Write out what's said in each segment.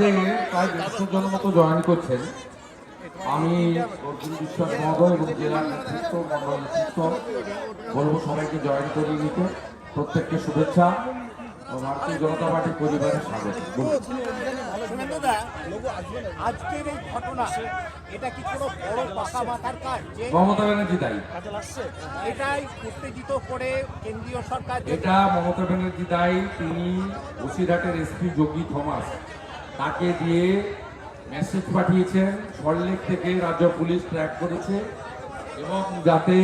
যে প্রায় দেড়শো জন মতো জয়েন করছেন। আমি অর্জুন বিশ্বাস মহোদয় এবং জেলার নেতৃত্ব মন্ডল নেতৃত্ব বলব সবাইকে জয়েন করিয়ে নিতে। প্রত্যেককে শুভেচ্ছা ভারতীয় জনতা পার্টি পরিবারের স্বাগত। আজকের এই ঘটনা এটা কি কোনো বড় পাকা মাথার কাজ? মমতা ব্যানার্জি দায়ী। এটাই উত্তেজিত করে কেন্দ্রীয় সরকার এটা মমতা ব্যানার্জি দায়ী তিনি বসিরহাটের এসপি যোগী থমাস। তাকে দিয়ে মেসেজ পাঠিয়েছেন। সল্টলেক থেকে রাজ্য পুলিশ ট্র্যাক করেছে এবং যাতে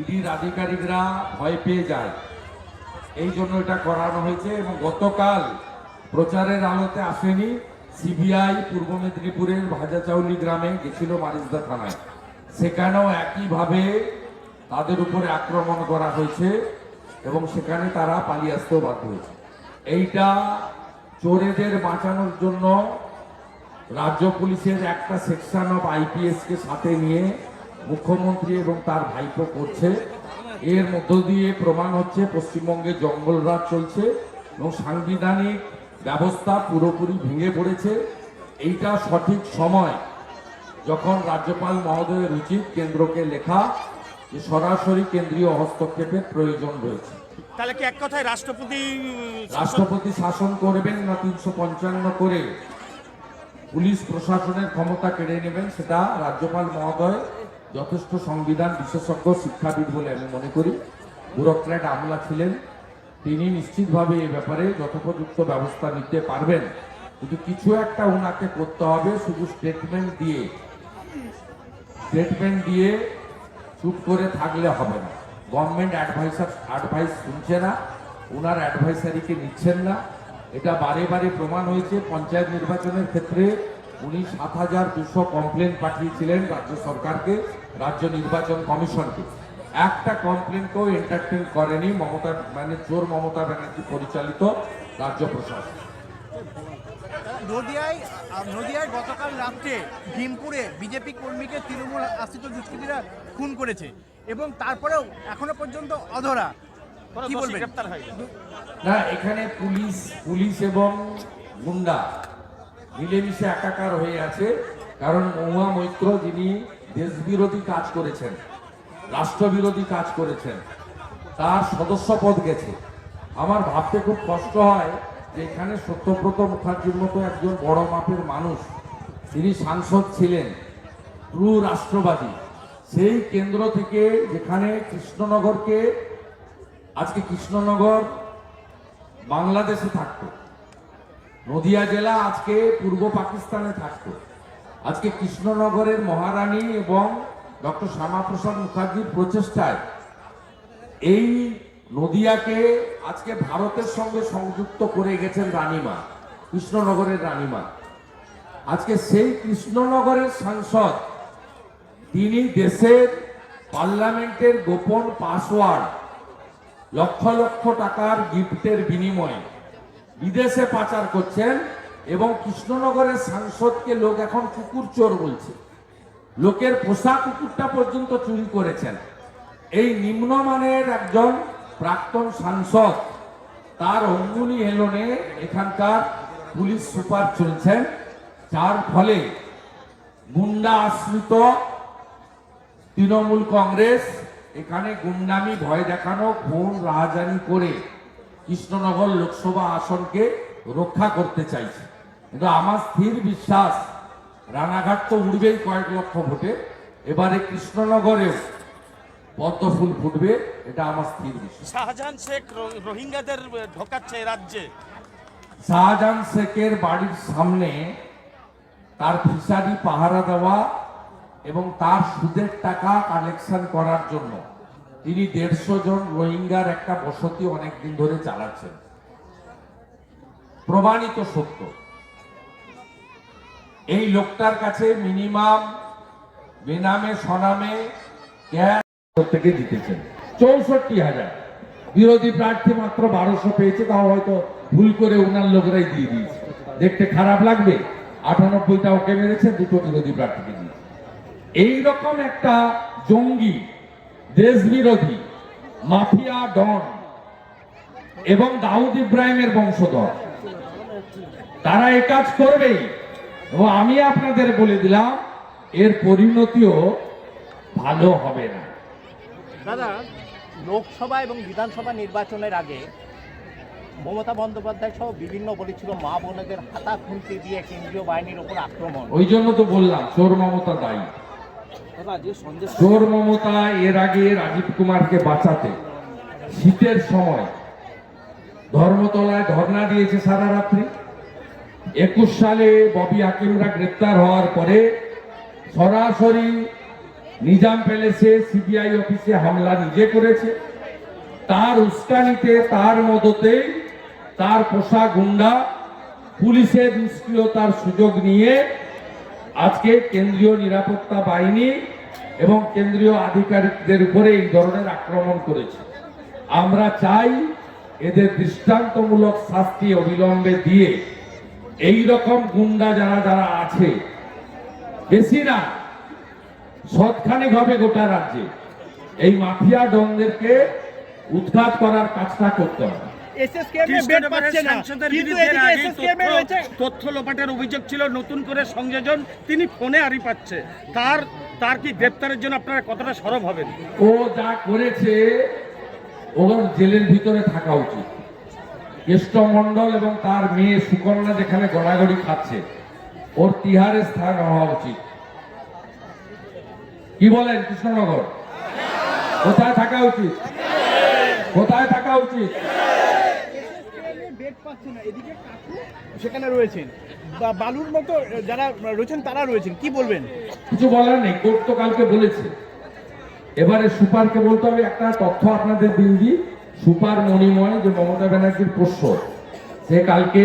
ইডির আধিকারিকরা ভয় পেয়ে যায়। এই জন্য এটা করানো হয়েছে এবং গতকাল প্রচারের আলোতে আসেনি। সিবিআই পূর্ব মেদিনীপুরের ভাজাচাউলি গ্রামে গেছিল মারিজদা থানায়। সেখানেও একইভাবে তাদের উপরে আক্রমণ করা হয়েছে এবং সেখানে তারা পালিয়ে আসতেও বাধ্য হয়েছে। এইটা চোরেদের বাঁচানোর জন্য রাজ্য পুলিশের একটা সেকশন অফ আইপিএস কে সাথে নিয়ে মুখ্যমন্ত্রী এবং তার ভাইপো করছে। এর মধ্য দিয়ে প্রমাণ হচ্ছে পশ্চিমবঙ্গে জঙ্গলরাজ চলছে এবং সাংবিধানিক ব্যবস্থা পুরোপুরি ভেঙে পড়েছে। এইটা সঠিক সময় যখন রাজ্যপাল মহোদয়ের উচিত কেন্দ্রকে লেখা যে সরাসরি কেন্দ্রীয় হস্তক্ষেপের প্রয়োজন রয়েছে। তাহলে কি এক কথায় রাষ্ট্রপতি রাষ্ট্রপতি শাসন করবেন না তিনশো পঞ্চান্ন করে? পুলিশ প্রশাসনের ক্ষমতা কেড়ে নেবেন, সেটা রাজ্যপাল মহোদয় যথেষ্ট সংবিধান বিশেষজ্ঞ শিক্ষাবিদ বলে আমি মনে করি। ব্যুরোক্র্যাট আমলা ছিলেন, তিনি নিশ্চিতভাবে এ ব্যাপারে যথোপযুক্ত ব্যবস্থা নিতে পারবেন। কিন্তু কিছু একটা ওনাকে করতে হবে, শুধু স্টেটমেন্ট দিয়ে। স্টেটমেন্ট দিয়ে চুপ করে থাকলে হবে না। গভর্নমেন্ট অ্যাডভাইসার অ্যাডভাইস শুনছে না ওনার অ্যাডভাইসারিকে নিচ্ছেন না। এটা বারে বারে প্রমাণ হয়েছে, পঞ্চায়েত নির্বাচনের ক্ষেত্রে উনি সাত হাজার দুশো কমপ্লেন পাঠিয়েছিলেন রাজ্য সরকারকে, রাজ্য নির্বাচন কমিশনকে। একটা কমপ্লেনকেও এন্টারটেন করেনি, মমতা মানে চোর মমতা ব্যানার্জি পরিচালিত রাজ্য প্রশাসন। নদিয়ায় নদিয়ায় গতকাল রাত্রে ভীমপুরে বিজেপি কর্মীকে তৃণমূল আশ্রিত দুষ্কৃতীরা খুন করেছে। এবং তারপরেও এখনও পর্যন্ত অধরা। কি বলবেন? না এখানে পুলিশ পুলিশ এবং গুন্ডা মিলেমিশে একাকার হয়ে আছে কারণ মহুয়া মৈত্র যিনি দেশবিরোধী কাজ করেছেন রাষ্ট্রবিরোধী কাজ করেছেন তার সদস্য পদ গেছে। আমার ভাবতে খুব কষ্ট হয় যে এখানে সত্যব্রত মুখার্জির মতো একজন বড় মাপের মানুষ তিনি সাংসদ ছিলেন ট্রু রাষ্ট্রবাদী। সেই কেন্দ্র থেকে যেখানে কৃষ্ণনগরকে, আজকে কৃষ্ণনগর বাংলাদেশে থাকতো। নদিয়া জেলা আজকে পূর্ব পাকিস্তানে থাকতো। আজকে কৃষ্ণনগরের মহারানী এবং ডক্টর শ্যামাপ্রসাদ মুখার্জির প্রচেষ্টায় এই নদিয়াকে আজকে ভারতের সঙ্গে সংযুক্ত করে গেছেন রানীমা, কৃষ্ণনগরের রানীমা। আজকে সেই কৃষ্ণনগরের সাংসদ তিনি দেশের পার্লামেন্টের গোপন পাসওয়ার্ড, লক্ষ লক্ষ টাকার গিফটের বিনিময়ে বিদেশে পাচার করছেন এবং কৃষ্ণনগরের সাংসদকে লোক এখন কুকুর চোর বলছে। লোকের পোষা কুকুরটা পর্যন্ত চুরি করেছেন। এই নিম্নমানের একজন প্রাক্তন সাংসদ, তার অঙ্গুলি হেলনে এখানকার পুলিশ সুপার চলছেন, যার ফলে গুন্ডা আশ্রিত তৃণমূল কংগ্রেস এখানে গুন্ডামি ভয় দেখানো খুন রাহাজানি করে কৃষ্ণনগর লোকসভা আসনকে রক্ষা করতে চাইছে। কিন্তু আমার স্থির বিশ্বাস রানাঘাট তো উঠবেই কয়েক লক্ষ ভোটে এবারে কৃষ্ণনগরেও পদ্ম ফুল ফুটবে এটা আমার স্থির বিশ্বাস। শাহজাহান শেখ রোহিঙ্গাদের ঢোকাচ্ছে রাজ্যে। শাহজাহান শেখের বাড়ির সামনে তার ফিসারি পাহারা দেওয়া এবং তার সুদের টাকা কালেকশন করার জন্য। তিনি দেড়শো জন রোহিঙ্গার একটা বসতি অনেকদিন ধরে চালাচ্ছেন। প্রমাণিত সত্য। এই লোকটার কাছে মিনিমাম বেনামে, সনামে থেকে জিতেছেন। চৌষট্টি হাজার। বিরোধী প্রার্থী মাত্র বারোশো পেয়েছে, তাও হয়তো ভুল করে ওনার লোকরাই দিয়ে দিয়েছে। দেখতে খারাপ লাগবে। আটানব্বইটা ওকে মেরেছে? দুটো বিরোধী প্রার্থীকে দিয়েছে এইরকম একটা জঙ্গি দেশ বিরোধী মাফিয়া ডন এবং দাউদ ইব্রাহিমের বংশধর। তারা এই কাজ করবেই। এবং আমি আপনাদের বলে দিলাম এর পরিণতিও ভালো হবে না। দাদা লোকসভা এবং বিধানসভা নির্বাচনের আগে মমতা বন্দ্যোপাধ্যায় সহ বিভিন্ন বলেছিল মা বোনেদের হাতা খুন্তি দিয়ে কেন্দ্রীয় বাহিনীর উপর আক্রমণ। ওই জন্য তো বললাম চোর মমতা দায়ী। চোর মমতা এর আগে রাজীব কুমারকে বাঁচাতে শীতের সময় ধর্মতলায় ধর্ণা দিয়েছে সারা রাত্রি। একুশ সালে ববি হাকিমরা গ্রেপ্তার হওয়ার পরে সরাসরি নিজাম প্যালেসে সিবিআই অফিসে হামলা নিজে করেছে। তার উস্কানিতে, তার মদতেই তার পোষা গুন্ডা পুলিশের নিষ্ক্রিয়তার সুযোগ নিয়ে আজকে কেন্দ্রীয় নিরাপত্তা বাহিনী এবং কেন্দ্রীয় আধিকারিকদের উপরে এই ধরনের আক্রমণ করেছে। আমরা চাই এদের দৃষ্টান্তমূলক শাস্তি অবিলম্বে দিয়ে এই রকম গুন্ডা যারা যারা আছে, বেশি না সৎখানিক হবে গোটা রাজ্যে এই মাফিয়া ডনদেরকে উৎখাত করার কাজটা করতে হবে। তথ্য- লোপাটের অভিযোগ ছিল নতুন করে সংযোজন তিনি ফোনে আড়ি পাচ্ছে। তার তার কি গ্রেপ্তারের জন্য আপনারা কতটা সরব হবেন? ও যা করেছে ওর জেলের ভিতরে থাকা উচিত। কেষ্টমণ্ডল এবং তার মেয়ে সুকন্যা যেখানে গড়াগড়ি খাচ্ছে ওর তিহারে স্থান হওয়া উচিত। কি বলেন কৃষ্ণনগর? কোথায় থাকা উচিত? কোথায় থাকা উচিত? পাচ্ছে না এদিকে কাকু সেখানে রয়েছেন। বা বালুর মতো যারা রয়েছেন তারা রয়েছেন। কি বলবেন? কিছু বলার নেই কোর্ট তো কালকে বলেছে। এবারে সুপারকে বলতে হবে একটা তথ্য আপনাদের দিন দিই। সুপার মণিময় যে মমতা ব্যানার্জির পোষ্য সে কালকে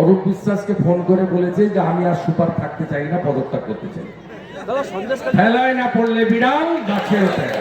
অরূপ বিশ্বাসকে ফোন করে বলেছে যে আমি আর সুপার থাকতে চাই না পদত্যাগ করতে চাই। খেলায় না পড়লে বিড়াল গাছে ওঠে না।